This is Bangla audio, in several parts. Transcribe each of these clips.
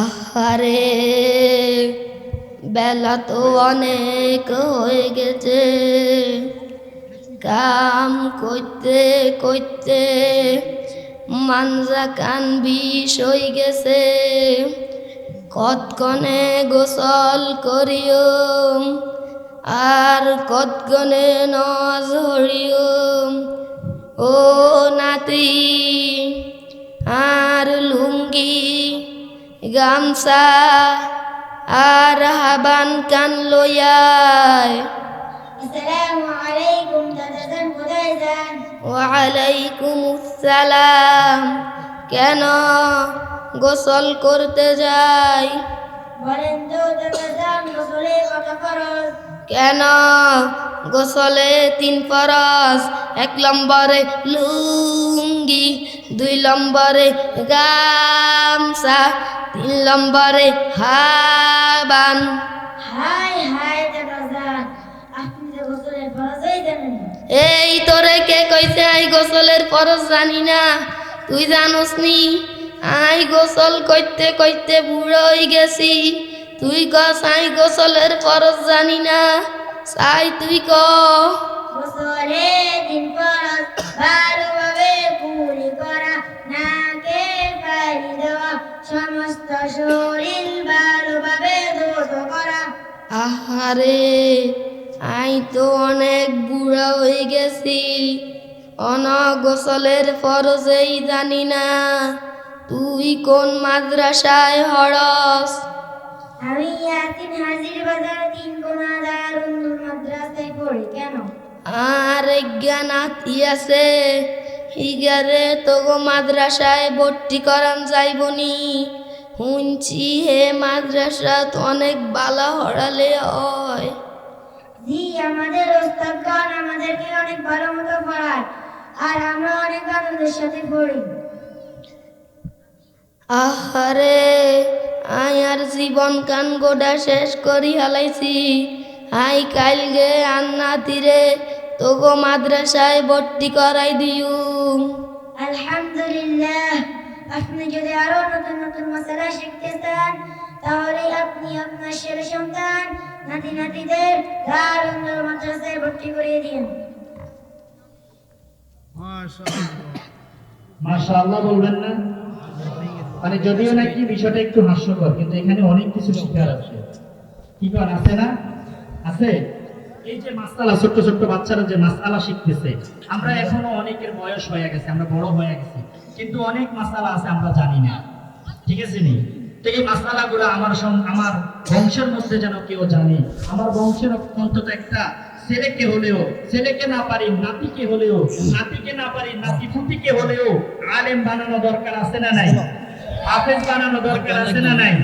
আহারে, বেলা তো অনেক হয়ে গেছে। কাম করতে করতে মানজা কান বিষ হয়ে গেছে। কতক্ষণে গোসল করিও, আর কতক্ষণে নজ হরিও ও নাতি গামছা আর হাবান কান লইয়ায়। আসসালামু আলাইকুম দাদা যান কোথায় যান? ওয়ালাইকুম আসসালাম কেন গোসল করতে যাই? বলেন তো দাদা গোসলে কত খরচ কেন গোসলে তিন ফরস এক নম্বরে লুঙ্গি দুই নম্বরে গামছা তিন নম্বরে হাবান। High high. এই তোরে কে কইছে আই গোসলের ফরজ জানি না। তুই জানোস নি আই গোসল কইতে কইতে বুড়ো হই গেছি। তুই ক আই গোসলের ফরজ জানি না। সাই তুই ক। গোসলে দিন খরচ আহারে আই তো অনেক বুড়া হয়ে গেছি। অন গোসলের ফরজেই জানি না তুই কোন মাদ্রাসায় হরস? আমি ইয়াসিন হাজির বাজার তিন কোনা দারুণ মাদ্রাসায় পড়ি কেন? আর জ্ঞানাতি আছে হিগারে তোগো মাদ্রাসায় ভর্তি করান যাইবনি। শুনছি হে মাদ্রাসাত অনেক বালা হরালে হয়। জি আমাদের ওস্তাদগণ আমাদেরকে অনেক ভালো মতো পড়ায় আর আমরা অনেক আনন্দের সাথে পড়ি। আহারে আই আর জীবন কান গোডা শেষ করি হালাইছি। আই কাইল গে আন্না তীরে তোগো মাদ্রাসায় ভর্তি করাই দিউ আলহামদুলিল্লাহ। আপনি যদি আরও নতুন নতুন মশলা শিখতে চান, তাহলে আপনি আপনার ছেলে সন্তান, নাতি নাতিদের দারুণ মাদ্রাসায় ভর্তি করিয়ে দিন। মাশাআল্লাহ। বলবেন না? মানে যদিও নাকি বিষয়টা একটু হাস্যকর, কিন্তু এখানে অনেক কিছু শিখার আছে। কি কর আছে না? আছে? এই যে মাসালা ছোট্ট ছোট্ট বাচ্চারা যে মাসালা শিখতেছে, আমরা এখনও অনেকের বয়স হয়ে গেছে, আমরা বড় হয়ে গেছি, কিন্তু অনেক মাসালা আছে আমরা জানি না। ঠিক আছে নি? তো এই মাসালাগুলো আমার আমার বংশের মধ্যে যেন কেউ জানে, আমার বংশের অন্তত একটা ছেলেকে হলেও, ছেলেকে না পারি, নাতিকে হলেও, নাতিকে না পারি নাতি ফুটিকে হলেও আলেম বানানো দরকার আছে না নাই? হাফেজ বানানো দরকার আছে না নাই?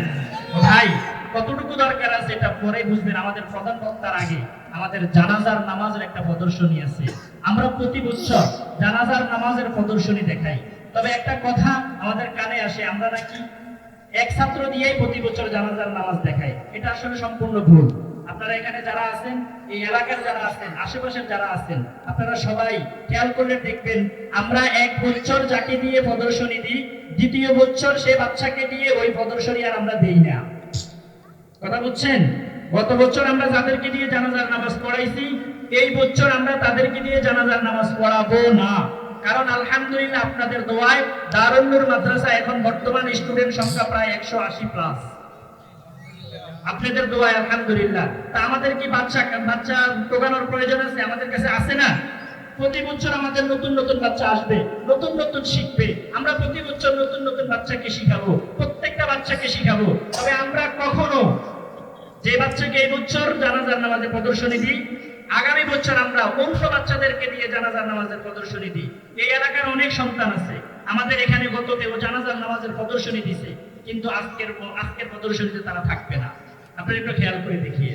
ভাই কতটুকু দরকার আছে এটা পরে বুঝবেন। আমাদের প্রধান বক্তার আগে আমাদের জানাজার নামাজের একটা প্রদর্শনী আছে। আমরা প্রতি বছর জানাজার নামাজের প্রদর্শনী দেখাই। তবে একটা কথা আমাদের কানে আসে, আমরা নাকি এক ছাত্র দিয়েই প্রতি বছর জানাজার নামাজ দেখাই। এটা আসলে সম্পূর্ণ ভুল। আপনারা এখানে যারা আছেন, এই এলাকার যারা আছেন, আশেপাশের যারা আছেন, আপনারা সবাই খেয়াল করলে দেখবেন, আমরা এক বছর যাকে দিয়ে প্রদর্শনী দিই, দ্বিতীয় বছর সে বাচ্চাকে দিয়ে ওই প্রদর্শনী আর আমরা দেই না। কথা বুঝছেন? গত বছর আমরা যাদেরকে দিয়ে জানাজার নামাজ পড়াইছি, এই বছর আমরা তাদেরকে দিয়ে জানাজার নামাজ পড়াবো না। কারণ আলহামদুলিল্লাহ আপনাদের দোয়ায় দারুন্নুর মাদ্রাসা এখন বর্তমান স্টুডেন্ট সংখ্যা প্রায় একশো আশি প্লাস আপনাদের দোয়ায় আলহামদুলিল্লাহ। তা আমাদের কি বাচ্চা বাচ্চা টোকানোর প্রয়োজন আছে? আমাদের কাছে আছে না? প্রতি বছর আমাদের নতুন নতুন বাচ্চা আসবে, নতুন নতুন শিখবে। আমরা প্রতি বছর নতুন নতুন বাচ্চাকে শিখাবো। বাচ্চাকে শিখাবো। তবে আমরা কখনো যে বাচ্চাকে এই বছর জানাজার নামাজের প্রদর্শনী দিই, আগামী বছর আমরা অন্য বাচ্চাদেরকে দিয়ে জানাজার নামাজের প্রদর্শনী দিই। এই এলাকার অনেক সন্তান আছে। আমাদের এখানে গততেও জানাজার নামাজের প্রদর্শনী দিছে, কিন্তু আজকের আজকের প্রদর্শনীতে তারা থাকবে না। আপনারা একটু খেয়াল করে দেখিয়ে